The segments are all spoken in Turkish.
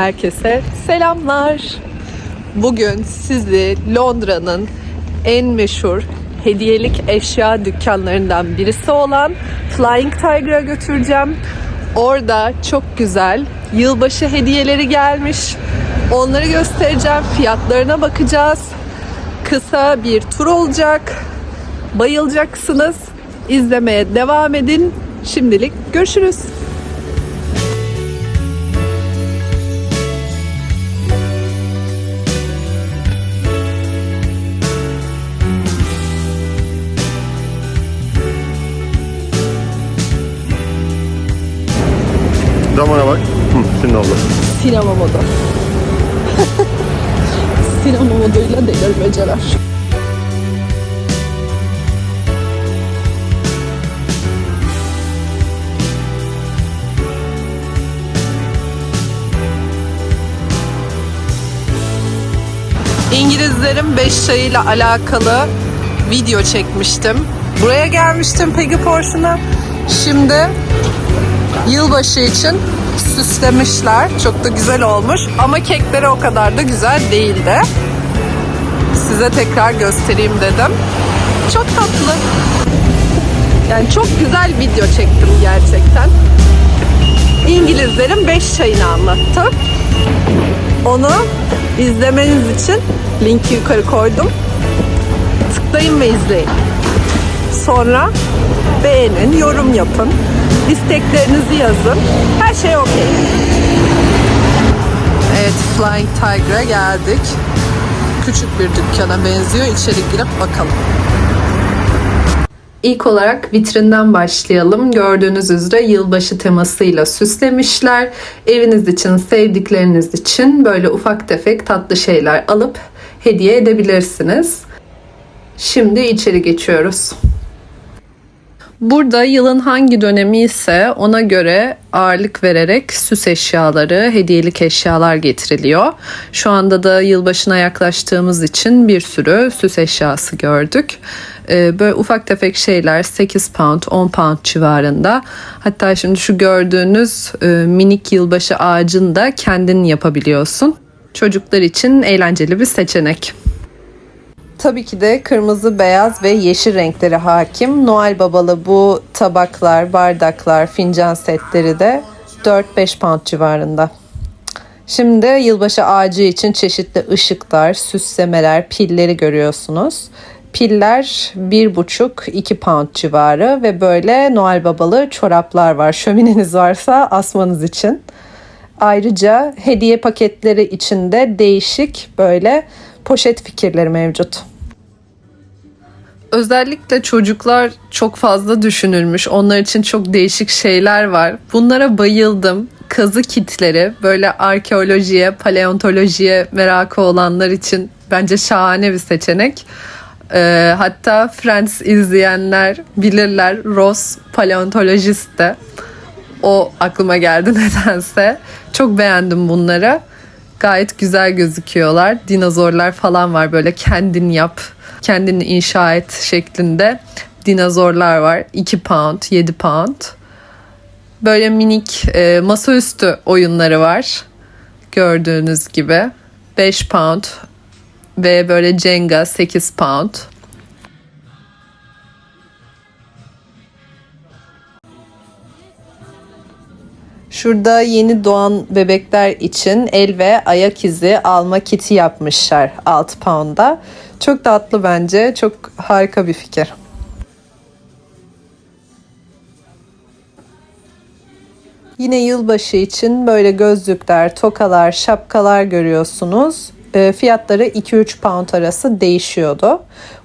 Herkese selamlar. Bugün sizi Londra'nın en meşhur hediyelik eşya dükkanlarından birisi olan Flying Tiger'a götüreceğim. Orada çok güzel yılbaşı hediyeleri gelmiş. Onları göstereceğim. Fiyatlarına bakacağız. Kısa bir tur olacak. Bayılacaksınız. İzlemeye devam edin. Şimdilik görüşürüz. Zamana bak. Hı, şimdi oldu. Sinema modu. Sinema moduyla delirmeceler. İngilizlerin 5 çayıyla alakalı video çekmiştim. Buraya gelmiştim Peggy Porsche'una. Şimdi yılbaşı için süslemişler. Çok da güzel olmuş. Ama kekleri o kadar da güzel değildi. Size tekrar göstereyim dedim. Çok tatlı. Yani çok güzel video çektim gerçekten. İngilizlerin 5 çayını anlattı. Onu izlemeniz için linki yukarı koydum. Tıklayın ve izleyin. Sonra beğenin, yorum yapın. İsteklerinizi yazın. Her şey okey. Evet, Flying Tiger'a geldik. Küçük bir dükkana benziyor. İçeri girip bakalım. İlk olarak vitrinden başlayalım. Gördüğünüz üzere yılbaşı temasıyla süslemişler. Eviniz için, sevdikleriniz için böyle ufak tefek tatlı şeyler alıp hediye edebilirsiniz. Şimdi içeri geçiyoruz. Burada yılın hangi dönemi ise ona göre ağırlık vererek süs eşyaları, hediyelik eşyalar getiriliyor. Şu anda da yılbaşına yaklaştığımız için bir sürü süs eşyası gördük. Ee, Böyle ufak tefek şeyler 8 pound, 10 pound civarında. Hatta şimdi şu gördüğünüz e, minik yılbaşı ağacını da kendin yapabiliyorsun. Çocuklar için eğlenceli bir seçenek. Tabii ki de kırmızı, beyaz ve yeşil renkleri hakim. Noel babalı bu tabaklar, bardaklar, fincan setleri de 4-5 pound civarında. Şimdi yılbaşı ağacı için çeşitli ışıklar, süslemeler, pilleri görüyorsunuz. Piller 1,5-2 pound civarı ve böyle Noel babalı çoraplar var. Şömineniz varsa asmanız için. Ayrıca hediye paketleri içinde değişik böyle poşet fikirleri mevcut. Özellikle çocuklar çok fazla düşünülmüş. Onlar için çok değişik şeyler var. Bunlara bayıldım. Kazı kitleri böyle arkeolojiye, paleontolojiye merakı olanlar için bence şahane bir seçenek. Ee, hatta Friends izleyenler bilirler Ross paleontolojist de. O aklıma geldi nedense. Çok beğendim bunları. Gayet güzel gözüküyorlar. Dinozorlar falan var böyle kendin yap, kendini inşa et şeklinde dinozorlar var. 2 pound, 7 pound. Böyle minik e, masaüstü oyunları var. Gördüğünüz gibi. 5 pound ve böyle Jenga 8 pound. Şurada yeni doğan bebekler için el ve ayak izi alma kiti yapmışlar 6 pound'a. Çok tatlı bence. Çok harika bir fikir. Yine yılbaşı için böyle gözlükler, tokalar, şapkalar görüyorsunuz. E, fiyatları 2-3 pound arası değişiyordu.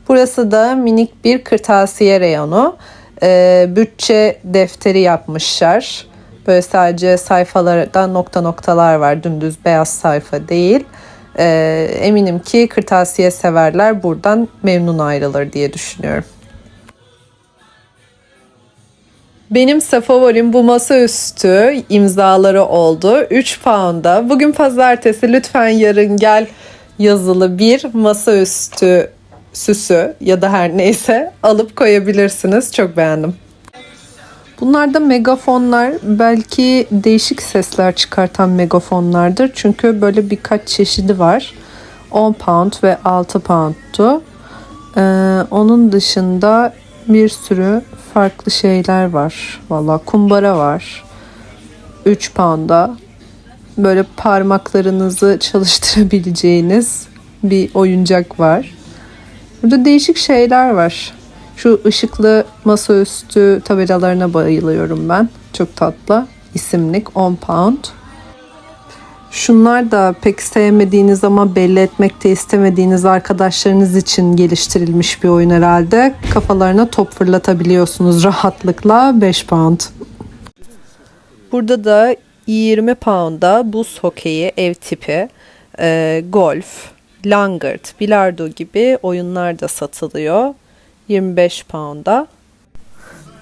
Burası da minik bir kırtasiye reyonu. E, bütçe defteri yapmışlar. Böyle sadece sayfalarda nokta noktalar var. Dümdüz beyaz sayfa değil. Ee, eminim ki kırtasiye severler buradan memnun ayrılır diye düşünüyorum. Benimse favorim bu masaüstü imzaları oldu. 3 pound'a. Bugün pazartesi lütfen yarın gel yazılı bir masaüstü süsü ya da her neyse alıp koyabilirsiniz. Çok beğendim. Bunlar da megafonlar. Belki değişik sesler çıkartan megafonlardır. Çünkü böyle birkaç çeşidi var. 10 pound ve 6 pound'tu. Ee, onun dışında bir sürü farklı şeyler var. Valla kumbara var. 3 pound'a böyle parmaklarınızı çalıştırabileceğiniz bir oyuncak var. Burada değişik şeyler var. Şu ışıklı masaüstü tabelalarına bayılıyorum ben. Çok tatlı. İsimlik 10 pound. Şunlar da pek sevmediğiniz ama belli etmekte istemediğiniz arkadaşlarınız için geliştirilmiş bir oyun herhalde. Kafalarına top fırlatabiliyorsunuz rahatlıkla 5 pound. Burada da 20 pound'a buz hokeyi ev tipi, e, golf, langırt, bilardo gibi oyunlar da satılıyor. 25 pound'a.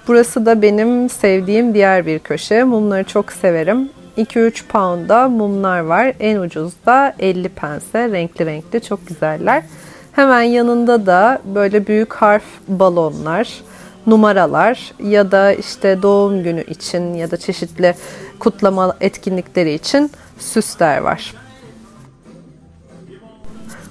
Burası da benim sevdiğim diğer bir köşe. Mumları çok severim. 2-3 pound'a mumlar var. En ucuz da 50 pense. Renkli renkli çok güzeller. Hemen yanında da böyle büyük harf balonlar, numaralar ya da işte doğum günü için ya da çeşitli kutlama etkinlikleri için süsler var.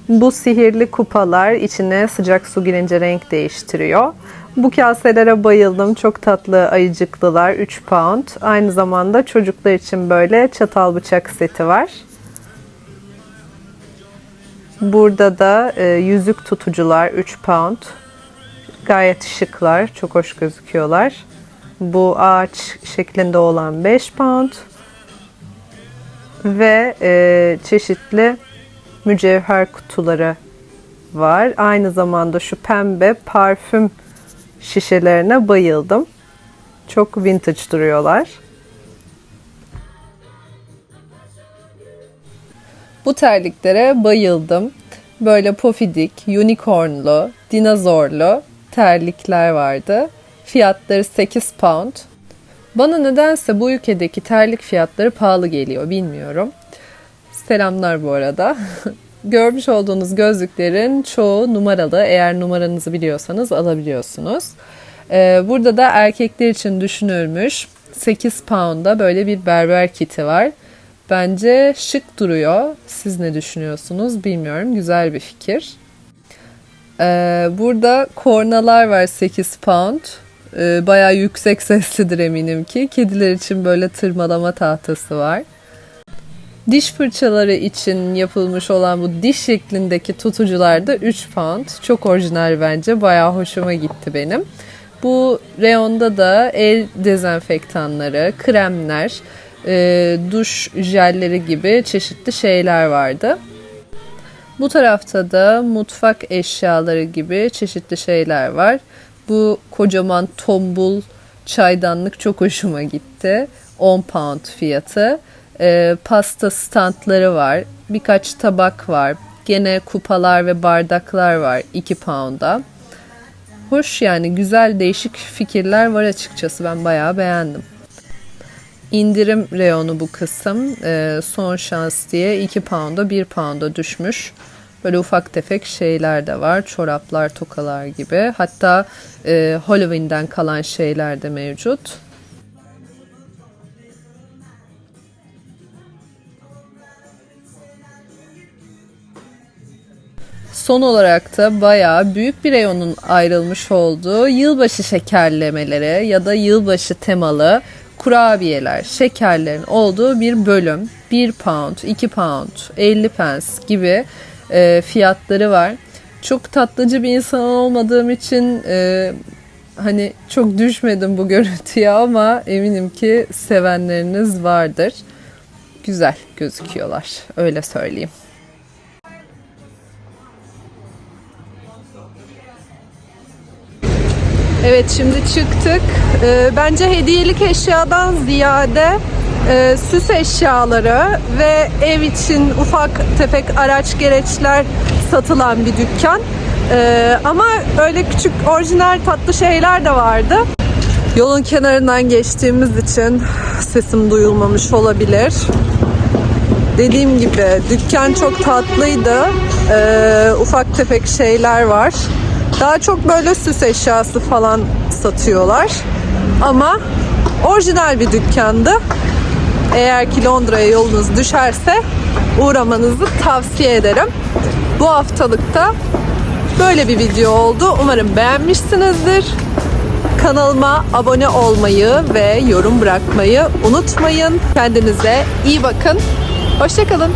Bu sihirli kupalar içine sıcak su girince renk değiştiriyor. Bu kaselere bayıldım. Çok tatlı ayıcıklılar. 3 pound. Aynı zamanda çocuklar için böyle çatal bıçak seti var. Burada da e, yüzük tutucular 3 pound. Gayet şıklar. Çok hoş gözüküyorlar. Bu ağaç şeklinde olan 5 pound. Ve e, çeşitli mücevher kutuları var. Aynı zamanda şu pembe parfüm şişelerine bayıldım. Çok vintage duruyorlar. Bu terliklere bayıldım. Böyle pofidik, unicornlu, dinozorlu terlikler vardı. Fiyatları 8 pound. Bana nedense bu ülkedeki terlik fiyatları pahalı geliyor bilmiyorum. Selamlar bu arada. Görmüş olduğunuz gözlüklerin çoğu numaralı. Eğer numaranızı biliyorsanız alabiliyorsunuz. Ee, burada da erkekler için düşünülmüş 8 pound'a böyle bir berber kiti var. Bence şık duruyor. Siz ne düşünüyorsunuz bilmiyorum. Güzel bir fikir. Ee, burada kornalar var 8 pound. Ee, bayağı yüksek seslidir eminim ki. Kediler için böyle tırmalama tahtası var. Diş fırçaları için yapılmış olan bu diş şeklindeki tutucular da 3 pound. Çok orijinal bence. Bayağı hoşuma gitti benim. Bu reyonda da el dezenfektanları, kremler, e, duş jelleri gibi çeşitli şeyler vardı. Bu tarafta da mutfak eşyaları gibi çeşitli şeyler var. Bu kocaman tombul çaydanlık çok hoşuma gitti. 10 pound fiyatı. E, pasta standları var. Birkaç tabak var. Gene kupalar ve bardaklar var 2 pound'a. Hoş yani güzel değişik fikirler var açıkçası. Ben bayağı beğendim. İndirim reyonu bu kısım. E, son şans diye 2 pound'a 1 pound'a düşmüş. Böyle ufak tefek şeyler de var. Çoraplar, tokalar gibi. Hatta e, Halloween'den kalan şeyler de mevcut. Son olarak da bayağı büyük bir reyonun ayrılmış olduğu yılbaşı şekerlemeleri ya da yılbaşı temalı kurabiyeler, şekerlerin olduğu bir bölüm. 1 pound, 2 pound, 50 pence gibi e, fiyatları var. Çok tatlıcı bir insan olmadığım için e, hani çok düşmedim bu görüntüye ama eminim ki sevenleriniz vardır. Güzel gözüküyorlar. Öyle söyleyeyim. Evet şimdi çıktık. Ee, bence hediyelik eşyadan ziyade e, süs eşyaları ve ev için ufak tefek araç gereçler satılan bir dükkan. Ee, ama öyle küçük orijinal tatlı şeyler de vardı. Yolun kenarından geçtiğimiz için sesim duyulmamış olabilir. Dediğim gibi dükkan çok tatlıydı. Ee, ufak tefek şeyler var. Daha çok böyle süs eşyası falan satıyorlar. Ama Orijinal bir dükkandı. Eğer ki Londra'ya yolunuz düşerse uğramanızı tavsiye ederim. Bu haftalıkta böyle bir video oldu. Umarım beğenmişsinizdir. Kanalıma abone olmayı ve yorum bırakmayı unutmayın. Kendinize iyi bakın. Hoşçakalın.